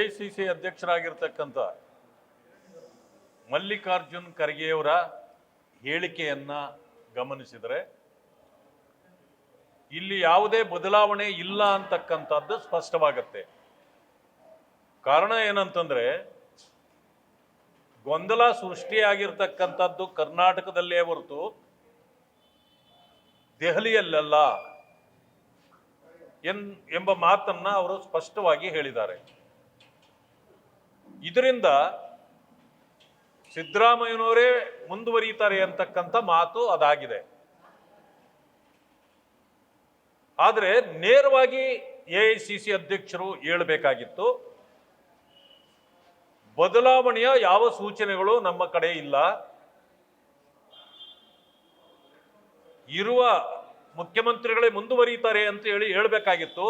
A C C ಅಧ್ಯಕ್ಷರಾಗಿರ್ತಕ್ಕಂಥ ಮಲ್ಲಿಕಾರ್ಜುನ್ ಖರ್ಗೆಯವರ ಹೇಳಿಕೆಯನ್ನ ಗಮನಿಸಿದರೆ ಇಲ್ಲಿ ಯಾವುದೇ ಬದಲಾವಣೆ ಇಲ್ಲ ಅಂತಕ್ಕಂಥದ್ದು ಸ್ಪಷ್ಟವಾಗತ್ತೆ. ಕಾರಣ ಏನಂತಂದ್ರೆ ಗೊಂದಲ ಸೃಷ್ಟಿಯಾಗಿರ್ತಕ್ಕಂಥದ್ದು ಕರ್ನಾಟಕದಲ್ಲೇ ಹೊರತು ದೆಹಲಿಯಲ್ಲೆಲ್ಲ ಎಂಬ ಮಾತನ್ನ ಅವರು ಸ್ಪಷ್ಟವಾಗಿ ಹೇಳಿದ್ದಾರೆ. ಇದರಿಂದ ಸಿದ್ದರಾಮಯ್ಯನವರೇ ಮುಂದುವರಿಯುತ್ತಾರೆ ಅಂತಕ್ಕಂಥ ಮಾತು ಅದಾಗಿದೆ. ಆದರೆ ನೇರವಾಗಿ ಎ ಐ ಸಿ ಸಿ ಅಧ್ಯಕ್ಷರು ಹೇಳಬೇಕಾಗಿತ್ತು, ಬದಲಾವಣೆಯ ಯಾವ ಸೂಚನೆಗಳು ನಮ್ಮ ಕಡೆ ಇಲ್ಲ. ಇರುವ ಮುಖ್ಯಮಂತ್ರಿಗಳೇ ಮುಂದುವರಿಯುತ್ತಾರೆ ಅಂತ ಹೇಳಿ ಹೇಳಬೇಕಾಗಿತ್ತು.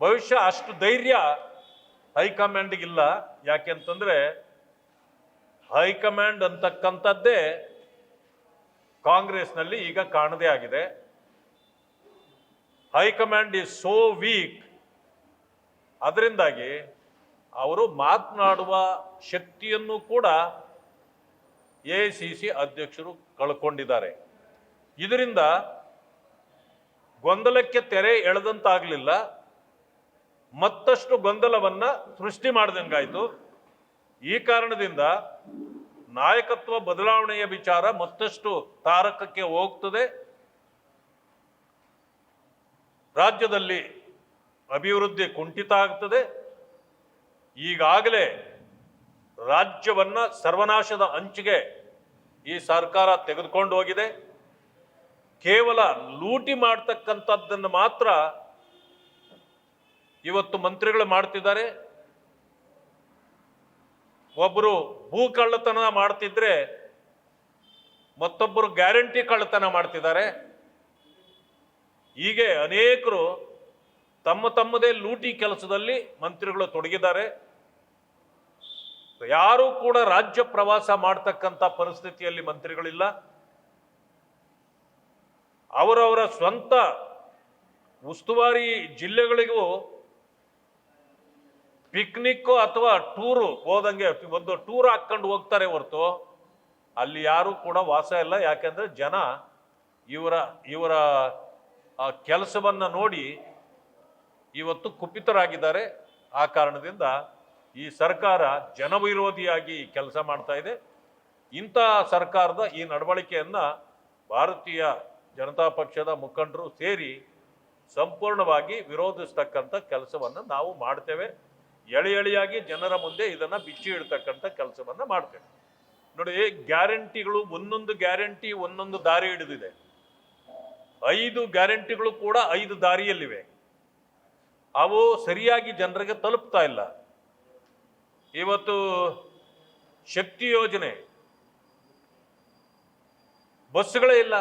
ಭವಿಷ್ಯ ಅಷ್ಟು ಧೈರ್ಯ ಹೈಕಮಾಂಡ್ಗೆ ಇಲ್ಲ. ಯಾಕೆಂತಂದ್ರೆ ಹೈಕಮಾಂಡ್ ಅಂತಕ್ಕಂಥದ್ದೇ ಕಾಂಗ್ರೆಸ್ನಲ್ಲಿ ಈಗ ಕಾಣದೇ ಆಗಿದೆ. High command is so weak. ಅದರಿಂದಾಗಿ ಅವರು ಮಾತನಾಡುವ ಶಕ್ತಿಯನ್ನು ಕೂಡ ಎ ಸಿ ಸಿ ಅಧ್ಯಕ್ಷರು ಕಳ್ಕೊಂಡಿದ್ದಾರೆ. ಇದರಿಂದ ಗೊಂದಲಕ್ಕೆ ತೆರೆ ಎಳೆದಂತಾಗಲಿಲ್ಲ. ಮತ್ತಷ್ಟು ಗೊಂದಲವನ್ನ ಸೃಷ್ಟಿ ಮಾಡಿದಂಗಾಯ್ತು. ಈ ಕಾರಣದಿಂದ ನಾಯಕತ್ವ ಬದಲಾವಣೆಯ ವಿಚಾರ ಮತ್ತಷ್ಟು ತಾರಕಕ್ಕೆ ಹೋಗ್ತದೆ. ರಾಜ್ಯದಲ್ಲಿ ಅಭಿವೃದ್ಧಿ ಕುಂಠಿತ ಆಗ್ತದೆ. ಈಗಾಗಲೇ ರಾಜ್ಯವನ್ನ ಸರ್ವನಾಶದ ಅಂಚಿಗೆ ಈ ಸರ್ಕಾರ ತೆಗೆದುಕೊಂಡು ಹೋಗಿದೆ. ಕೇವಲ ಲೂಟಿ ಮಾಡ್ತಕ್ಕಂಥದ್ದನ್ನು ಮಾತ್ರ ಇವತ್ತು ಮಂತ್ರಿಗಳು ಮಾಡ್ತಿದ್ದಾರೆ. ಒಬ್ಬರು ಭೂ ಕಳ್ಳತನ ಮಾಡ್ತಿದ್ರೆ ಮತ್ತೊಬ್ಬರು ಗ್ಯಾರಂಟಿ ಕಳ್ಳತನ ಮಾಡ್ತಿದ್ದಾರೆ. ಹೀಗೆ ಅನೇಕರು ತಮ್ಮ ತಮ್ಮದೇ ಲೂಟಿ ಕೆಲಸದಲ್ಲಿ ಮಂತ್ರಿಗಳು ತೊಡಗಿದ್ದಾರೆ. ಯಾರೂ ಕೂಡ ರಾಜ್ಯ ಪ್ರವಾಸ ಮಾಡ್ತಕ್ಕಂಥ ಪರಿಸ್ಥಿತಿಯಲ್ಲಿ ಮಂತ್ರಿಗಳಿಲ್ಲ. ಅವರವರ ಸ್ವಂತ ಉಸ್ತುವಾರಿ ಜಿಲ್ಲೆಗಳಿಗೂ ಪಿಕ್ನಿಕ್ ಅಥವಾ ಟೂರು ಹೋದಂಗೆ ಒಂದು ಟೂರ್ ಹಾಕ್ಕೊಂಡು ಹೋಗ್ತಾರೆ ಹೊರತು, ಅಲ್ಲಿ ಯಾರು ಕೂಡ ವಾಸ ಇಲ್ಲ. ಯಾಕೆಂದ್ರೆ ಜನ ಇವರ ಇವರ ಕೆಲಸವನ್ನ ನೋಡಿ ಇವತ್ತು ಕುಪಿತರಾಗಿದ್ದಾರೆ. ಆ ಕಾರಣದಿಂದ ಈ ಸರ್ಕಾರ ಜನವಿರೋಧಿಯಾಗಿ ಕೆಲಸ ಮಾಡ್ತಾ ಇದೆ. ಇಂತಹ ಸರ್ಕಾರದ ಈ ನಡವಳಿಕೆಯನ್ನು ಭಾರತೀಯ ಜನತಾ ಪಕ್ಷದ ಮುಖಂಡರು ಸೇರಿ ಸಂಪೂರ್ಣವಾಗಿ ವಿರೋಧಿಸ್ತಕ್ಕಂಥ ಕೆಲಸವನ್ನು ನಾವು ಮಾಡ್ತೇವೆ. ಎಳೆ ಎಳೆಯಾಗಿ ಜನರ ಮುಂದೆ ಇದನ್ನ ಬಿಚ್ಚಿ ಇಡ್ತಕ್ಕಂಥ ಕೆಲಸವನ್ನ ಮಾಡ್ತೇವೆ. ನೋಡಿ, ಗ್ಯಾರಂಟಿಗಳು ಒಂದೊಂದು ಗ್ಯಾರಂಟಿ ಒಂದೊಂದು ದಾರಿ ಹಿಡಿದಿದೆ. ಐದು ಗ್ಯಾರಂಟಿಗಳು ಕೂಡ ಐದು ದಾರಿಯಲ್ಲಿವೆ. ಅವು ಸರಿಯಾಗಿ ಜನರಿಗೆ ತಲುಪ್ತಾ ಇಲ್ಲ. ಇವತ್ತು ಶಕ್ತಿ ಯೋಜನೆ. ಬಸ್ಗಳೇ ಇಲ್ಲ.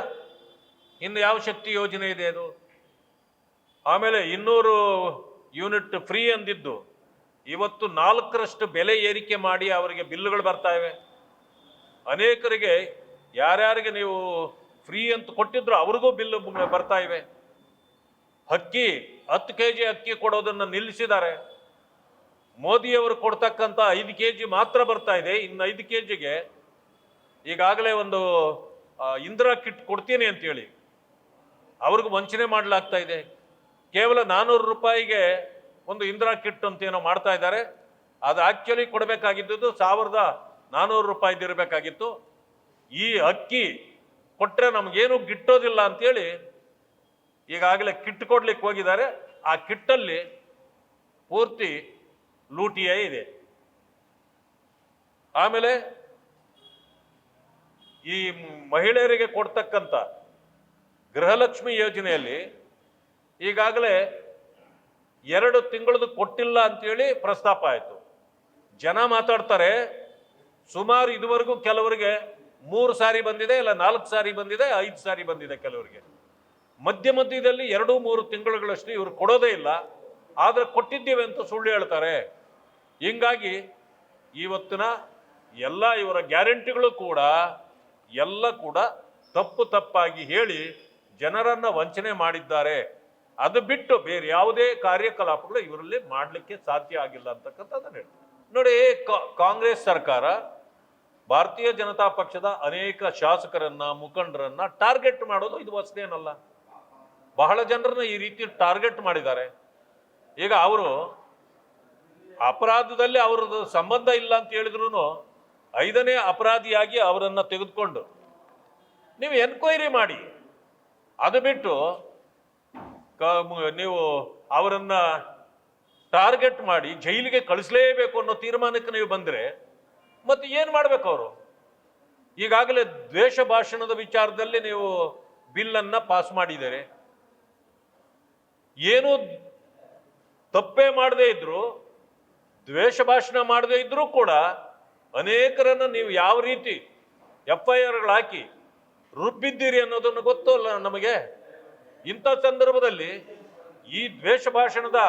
ಇನ್ನು ಯಾವ ಶಕ್ತಿ ಯೋಜನೆ ಇದೆ ಅದು? ಆಮೇಲೆ ಇನ್ನೂರು ಯೂನಿಟ್ ಫ್ರೀ ಅಂದಿದ್ದು. ಇವತ್ತು ನಾಲ್ಕರಷ್ಟು ಬೆಲೆ ಏರಿಕೆ ಮಾಡಿ ಅವರಿಗೆ ಬಿಲ್ಲುಗಳು ಬರ್ತಾ ಇವೆ. ಅನೇಕರಿಗೆ ಯಾರ್ಯಾರಿಗೆ ನೀವು ಫ್ರೀ ಅಂತ ಕೊಟ್ಟಿದ್ರು ಅವ್ರಿಗೂ ಬಿಲ್ಲು ಬರ್ತಾ ಇವೆ. ಅಕ್ಕಿ ಹತ್ತು ಕೆ ಜಿ ಅಕ್ಕಿ ಕೊಡೋದನ್ನು ನಿಲ್ಲಿಸಿದ್ದಾರೆ. ಮೋದಿಯವರು ಕೊಡ್ತಕ್ಕಂಥ ಐದು ಕೆ ಜಿ ಮಾತ್ರ ಬರ್ತಾ ಇದೆ. ಇನ್ನು ಐದು ಕೆ ಜಿಗೆ ಈಗಾಗಲೇ ಒಂದು ಇಂದ್ರ ಕಿಟ್ ಕೊಡ್ತೀನಿ ಅಂತೇಳಿ. ಅವ್ರಿಗೂ ವಂಚನೆ ಮಾಡಲಾಗ್ತಾ ಇದೆ. ಕೇವಲ ನಾನ್ನೂರು ರೂಪಾಯಿಗೆ ಒಂದು ಇಂದಿರಾ ಕಿಟ್ ಅಂತ ಏನೋ ಮಾಡ್ತಾ ಇದ್ದಾರೆ. ಅದು ಆಕ್ಚುಲಿ ಕೊಡಬೇಕಾಗಿದ್ದು ಸಾವಿರದ ನಾನ್ನೂರು ರೂಪಾಯಿದು ಇರಬೇಕಾಗಿತ್ತು ಈ ಅಕ್ಕಿ ಕೊಟ್ಟರೆ ನಮಗೇನು ಗಿಟ್ಟೋದಿಲ್ಲ ಅಂತೇಳಿ ಈಗಾಗಲೇ ಕಿಟ್ ಕೊಡ್ಲಿಕ್ಕೆ ಹೋಗಿದ್ದಾರೆ. ಆ ಕಿಟ್ಟಲ್ಲಿ ಪೂರ್ತಿ ಲೂಟಿಯೇ ಇದೆ. ಆಮೇಲೆ ಈ ಮಹಿಳೆಯರಿಗೆ ಕೊಡ್ತಕ್ಕಂಥ ಗೃಹಲಕ್ಷ್ಮಿ ಯೋಜನೆಯಲ್ಲಿ ಈಗಾಗಲೇ ಎರಡು ತಿಂಗಳದು ಕೊಟ್ಟಿಲ್ಲ ಅಂತೇಳಿ ಪ್ರಸ್ತಾಪ ಆಯಿತು. ಜನ ಮಾತಾಡ್ತಾರೆ, ಸುಮಾರು ಇದುವರೆಗೂ ಕೆಲವರಿಗೆ ಮೂರು ಸಾರಿ ಬಂದಿದೆ, ಇಲ್ಲ ನಾಲ್ಕು ಸಾರಿ ಬಂದಿದೆ, ಐದು ಸಾರಿ ಬಂದಿದೆ ಕೆಲವರಿಗೆ. ಮಧ್ಯ ಮಧ್ಯದಲ್ಲಿ ಎರಡು ಮೂರು ತಿಂಗಳುಗಳಷ್ಟು ಇವರು ಕೊಡೋದೇ ಇಲ್ಲ, ಆದರೆ ಕೊಟ್ಟಿದ್ದೇವೆ ಅಂತ ಸುಳ್ಳು ಹೇಳ್ತಾರೆ. ಹಿಂಗಾಗಿ ಇವತ್ತಿನ ಎಲ್ಲ ಇವರ ಗ್ಯಾರಂಟಿಗಳು ಕೂಡ, ಎಲ್ಲ ಕೂಡ ತಪ್ಪು ತಪ್ಪಾಗಿ ಹೇಳಿ ಜನರನ್ನು ವಂಚನೆ ಮಾಡಿದ್ದಾರೆ. ಅದು ಬಿಟ್ಟು ಬೇರೆ ಯಾವುದೇ ಕಾರ್ಯಕಲಾಪಗಳು ಇವರಲ್ಲಿ ಮಾಡಲಿಕ್ಕೆ ಸಾಧ್ಯ ಆಗಿಲ್ಲ ಅಂತಕ್ಕಂಥದ್ದನ್ನು ಹೇಳ್ತಾರೆ ನೋಡಿ ಕಾಂಗ್ರೆಸ್ ಸರ್ಕಾರ ಭಾರತೀಯ ಜನತಾ ಪಕ್ಷದ ಅನೇಕ ಶಾಸಕರನ್ನ, ಮುಖಂಡರನ್ನ ಟಾರ್ಗೆಟ್ ಮಾಡೋದು ಇದು ಹೊಸದೇನಲ್ಲ. ಬಹಳ ಜನರನ್ನ ಈ ರೀತಿ ಟಾರ್ಗೆಟ್ ಮಾಡಿದ್ದಾರೆ. ಈಗ ಅವರು ಅಪರಾಧದಲ್ಲಿ ಅವ್ರದ್ದು ಸಂಬಂಧ ಇಲ್ಲ ಅಂತ ಹೇಳಿದ್ರು ಐದನೇ ಅಪರಾಧಿಯಾಗಿ ಅವರನ್ನ ತೆಗೆದುಕೊಂಡು ನೀವು ಎನ್ಕ್ವೈರಿ ಮಾಡಿ. ಅದು ಬಿಟ್ಟು ನೀವು ಅವರನ್ನ ಟಾರ್ಗೆಟ್ ಮಾಡಿ ಜೈಲಿಗೆ ಕಳಿಸಲೇಬೇಕು ಅನ್ನೋ ತೀರ್ಮಾನಕ್ಕೆ ನೀವು ಬಂದ್ರೆ ಮತ್ತೆ ಏನು ಮಾಡ್ಬೇಕು ಅವರು? ಈಗಾಗಲೇ ದ್ವೇಷ ಭಾಷಣದ ವಿಚಾರದಲ್ಲಿ ನೀವು ಬಿಲ್ಲನ್ನು ಪಾಸ್ ಮಾಡಿದರೆ, ಏನು ತಪ್ಪೇ ಮಾಡದೇ ಇದ್ರು, ದ್ವೇಷ ಭಾಷಣ ಮಾಡದೇ ಇದ್ರೂ ಕೂಡ ಅನೇಕರನ್ನ ನೀವು ಯಾವ ರೀತಿ ಎಫ್ ಐ ಆರ್ಗಳು ಹಾಕಿ ರುಬ್ಬಿದ್ದೀರಿ ಅನ್ನೋದನ್ನು ಗೊತ್ತು ಅಲ್ಲ ನಮಗೆ? ಇಂಥ ಸಂದರ್ಭದಲ್ಲಿ ಈ ದ್ವೇಷ ಭಾಷಣದ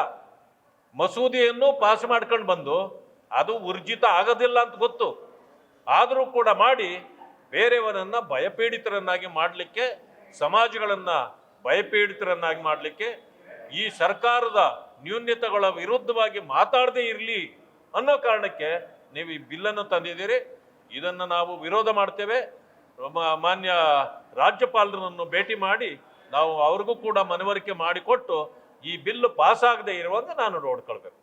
ಮಸೂದೆಯನ್ನು ಪಾಸ್ ಮಾಡ್ಕೊಂಡು ಬಂದು ಅದು ಊರ್ಜಿತ ಆಗೋದಿಲ್ಲ ಅಂತ ಗೊತ್ತು. ಆದರೂ ಕೂಡ ಮಾಡಿ ಬೇರೆಯವರನ್ನು ಭಯಪೀಡಿತರನ್ನಾಗಿ ಮಾಡಲಿಕ್ಕೆ, ಸಮಾಜಗಳನ್ನು ಭಯಪೀಡಿತರನ್ನಾಗಿ ಮಾಡಲಿಕ್ಕೆ ಈ ಸರ್ಕಾರದ ನ್ಯೂನ್ಯತೆಗಳ ವಿರುದ್ಧವಾಗಿ ಮಾತಾಡದೇ ಇರಲಿ ಅನ್ನೋ ಕಾರಣಕ್ಕೆ ನೀವು ಈ ಬಿಲ್ಲನ್ನು ತಂದಿದ್ದೀರಿ. ಇದನ್ನು ನಾವು ವಿರೋಧ ಮಾಡ್ತೇವೆ. ಮಾನ್ಯ ರಾಜ್ಯಪಾಲರನ್ನು ಭೇಟಿ ಮಾಡಿ ನಾವು ಅವ್ರಿಗೂ ಕೂಡ ಮನವರಿಕೆ ಮಾಡಿಕೊಟ್ಟು ಈ ಬಿಲ್ ಪಾಸ್ ಆಗದೆ ಇರುವಂತೆ ನಾನು ನೋಡ್ಕೊಳ್ಬೇಕು.